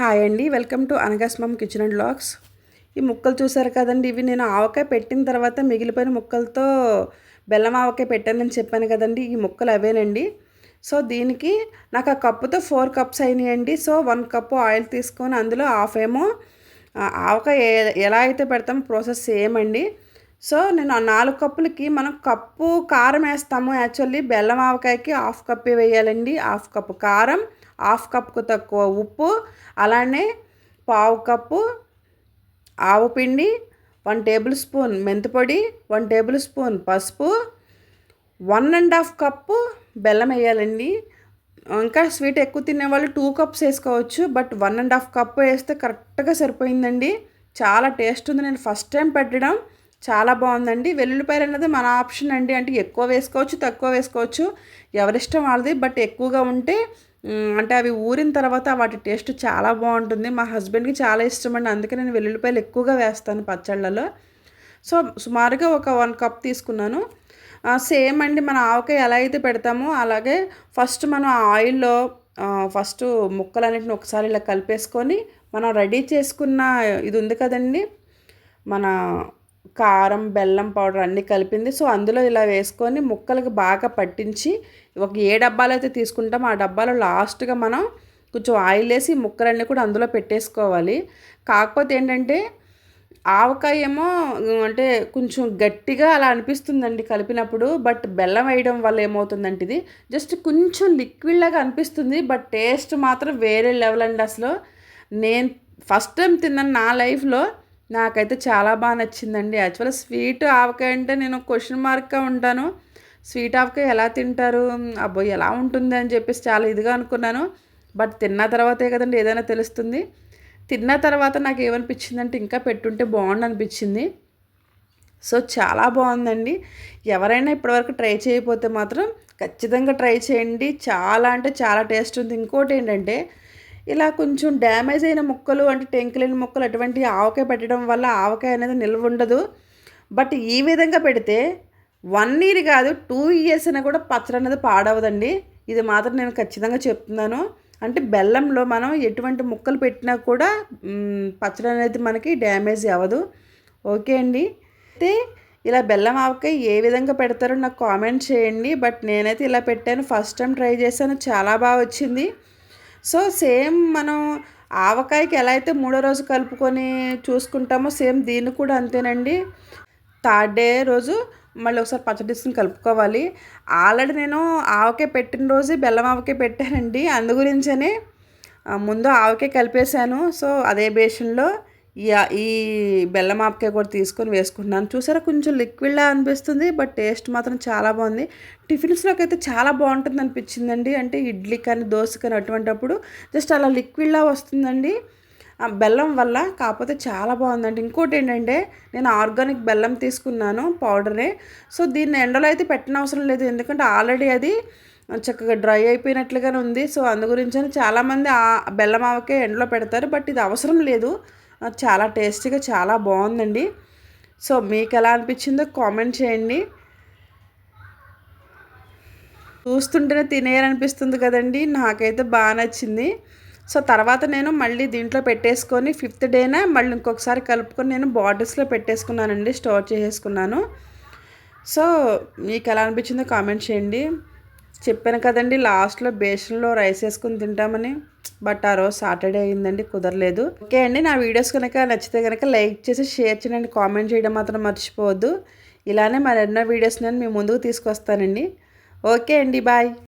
Hi అండి. Welcome to అనగస్మం kitchen and blogs ఈ ముక్కలు చూసారు కదండి ఇవి నేను ఆవకాయ పెట్టిన తర్వాత మిగిలిపోయిన ముక్కలతో బెల్లం ఆవకాయ పెట్టానని చెప్పాను కదండి ఈ ముక్కలు అవేనండి. సో దీనికి నాకు ఆ కప్పుతో ఫోర్ కప్స్ అయినాయండి. సో వన్ కప్పు ఆయిల్ తీసుకొని అందులో హాఫ్ ఏమో ఆవకాయ ఎలా అయితే పెడతామో ప్రాసెస్ సేమ్ అండి. సో నేను ఆ నాలుగు కప్పులకి మనం కప్పు కారం వేస్తాము. యాక్చువల్లీ బెల్లం ఆవకాయకి హాఫ్ కప్ వేయాలండి హాఫ్ కప్పు కారం. హాఫ్ కప్కు తక్కువ ఉప్పు అలానే పావు కప్పు ఆవు పిండి వన్ టేబుల్ స్పూన్ మెంతిపొడి వన్ టేబుల్ స్పూన్ పసుపు వన్ అండ్ హాఫ్ కప్పు బెల్లం వేయాలండి. ఇంకా స్వీట్ ఎక్కువ తినేవాళ్ళు టూ కప్స్ వేసుకోవచ్చు but one and half cup వేస్తే కరెక్ట్గా సరిపోయిందండి. చాలా టేస్ట్ ఉంది. నేను ఫస్ట్ టైం పెట్టడం. చాలా బాగుందండి. వెల్లుల్లిపాయలు అనేది మన ఆప్షన్ అండి. అంటే ఎక్కువ వేసుకోవచ్చు తక్కువ వేసుకోవచ్చు. ఎవరిష్టం వాళ్ళది. బట్ ఎక్కువగా ఉంటే అంటే అవి ఊరిన తర్వాత వాటి టేస్ట్ చాలా బాగుంటుంది. మా హస్బెండ్కి చాలా ఇష్టం అండి. అందుకే నేను వెల్లుల్లిపాయలు ఎక్కువగా వేస్తాను పచ్చళ్ళలో. సో సుమారుగా ఒక వన్ కప్ తీసుకున్నాను. సేమ్ అండి. మన ఆవకాయ ఎలా అయితే పెడతామో అలాగే ఫస్ట్ మనం ఆయిల్లో ఫస్ట్ ముక్కలన్నింటిని ఒకసారి ఇలా కలిపేసుకొని మనం రెడీ చేసుకున్న ఇది ఉంది కదండి మన కారం బెల్లం పౌడర్ అన్నీ కలిపింది. సో అందులో ఇలా వేసుకొని ముక్కలకు బాగా పట్టించి ఒక ఏ డబ్బాలు అయితే తీసుకుంటామో ఆ డబ్బాలో లాస్ట్గా మనం కొంచెం ఆయిల్ వేసి ముక్కలన్నీ కూడా అందులో పెట్టేసుకోవాలి. కాకపోతే ఏంటంటే ఆవకాయ ఏమో అంటే కొంచెం గట్టిగా అలా అనిపిస్తుందండి కలిపినప్పుడు. బట్ బెల్లం వేయడం వల్ల ఏమవుతుందంటే ఇది జస్ట్ కొంచెం లిక్విడ్ లాగా అనిపిస్తుంది. బట్ టేస్ట్ మాత్రం వేరే లెవెల్ అండి అసలు. నేను ఫస్ట్ టైం తిన్నాను నా లైఫ్లో. నాకైతే చాలా బాగా నచ్చిందండి. యాక్చువల్ స్వీట్ ఆవకాయ అంటే నేను క్వశ్చన్ మార్క్గా ఉంటాను. స్వీట్ ఆవకాయ ఎలా తింటారు? అబ్బో ఎలా ఉంటుంది అని చెప్పేసి చాలా ఇదిగా అనుకున్నాను. బట్ తిన్న తర్వాతే కదండి ఏదైనా తెలుస్తుంది. తిన్న తర్వాత నాకు ఏమనిపించిందంటే ఇంకా పెట్టుంటే బాగుండు అనిపించింది. సో చాలా బాగుందండి. ఎవరైనా ఇప్పటివరకు ట్రై చేయకపోతే మాత్రం ఖచ్చితంగా ట్రై చేయండి. చాలా అంటే చాలా టేస్ట్ ఉంది. ఇంకోటి ఏంటంటే ఇలా కొంచెం డ్యామేజ్ అయిన ముక్కలు అంటే టెంకులైన ముక్కలు అటువంటి ఆవకాయ పెట్టడం వల్ల ఆవకాయ అనేది నిల్వ ఉండదు. బట్ ఈ విధంగా పెడితే వన్ ఇయర్ కాదు టూ ఇయర్స్ అయినా కూడా పచ్చడి అనేది పాడవదండి. ఇది మాత్రం నేను ఖచ్చితంగా చెప్తున్నాను. అంటే బెల్లంలో మనం ఎటువంటి ముక్కలు పెట్టినా కూడా పచ్చడి అనేది మనకి డ్యామేజ్ అవ్వదు. ఓకే అండి? అయితే ఇలా బెల్లం ఆవకాయ ఏ విధంగా పెడతారో నాకు కామెంట్ చేయండి. బట్ నేనైతే ఇలా పెట్టాను. ఫస్ట్ టైం ట్రై చేశాను. చాలా బాగా వచ్చింది. సో సేమ్ మనం ఆవకాయకి ఎలా అయితే మూడో రోజు కలుపుకొని చూసుకుంటామో సేమ్ దీన్ని కూడా అంతేనండి. థర్డ్ డే రోజు మళ్ళీ ఒకసారి పచ్చడి కలుపుకోవాలి. ఆల్రెడీ నేను ఆవకాయ పెట్టిన రోజు బెల్లం ఆవకాయ పెట్టానండి. అందు గురించనే ముందు ఆవకాయ కలిపేశాను. సో అదే బేషన్లో ఈ బెల్లం ఆపకాయ కూడా తీసుకొని వేసుకుంటున్నాను. చూసారా కొంచెం లిక్విడ్లా అనిపిస్తుంది బట్ టేస్ట్ మాత్రం చాలా బాగుంది. టిఫిన్స్లోకి అయితే చాలా బాగుంటుంది అనిపించిందండి. అంటే ఇడ్లీ కానీ దోశ కానీ అటువంటిప్పుడు జస్ట్ అలా లిక్విడ్లా వస్తుందండి. బెల్లం వల్ల కాకపోతే చాలా బాగుందండి. ఇంకోటి ఏంటంటే నేను ఆర్గానిక్ బెల్లం తీసుకున్నాను పౌడరే. సో దీన్ని ఎండలో అయితే పెట్టనవసరం లేదు ఎందుకంటే ఆల్రెడీ అది చక్కగా డ్రై అయిపోయినట్లుగానే ఉంది. సో అందు గురించి చాలామంది ఆ బెల్లం ఆవకే ఎండలో పెడతారు బట్ ఇది అవసరం లేదు. చాలా టేస్టీగా చాలా బాగుందండి. సో మీకు ఎలా అనిపించిందో కామెంట్ చేయండి. చూస్తుంటేనే తినేయాలనిపిస్తుంది కదండి నాకైతే బాగా నచ్చింది. సో తర్వాత నేను మళ్ళీ దీంట్లో పెట్టేసుకొని ఫిఫ్త్ డేనే మళ్ళీ ఇంకొకసారి కలుపుకొని నేను బాటిల్స్లో పెట్టేసుకున్నానండి స్టోర్ చేసేసుకున్నాను. సో మీకు ఎలా అనిపించిందో కామెంట్ చేయండి. చెప్పాను కదండి లాస్ట్లో బేషన్లో రైస్ వేసుకుని తింటామని. బట్ ఆ రోజు సాటర్డే అయిందండి కుదరలేదు. ఓకే అండి నా వీడియోస్ కనుక నచ్చితే కనుక లైక్ చేసి షేర్ చేయండి కామెంట్ చేయడం మాత్రం మర్చిపోవద్దు. ఇలానే మరెన్నో వీడియోస్ నేను మీ ముందుకు తీసుకొస్తానండి. ఓకే అండి బాయ్.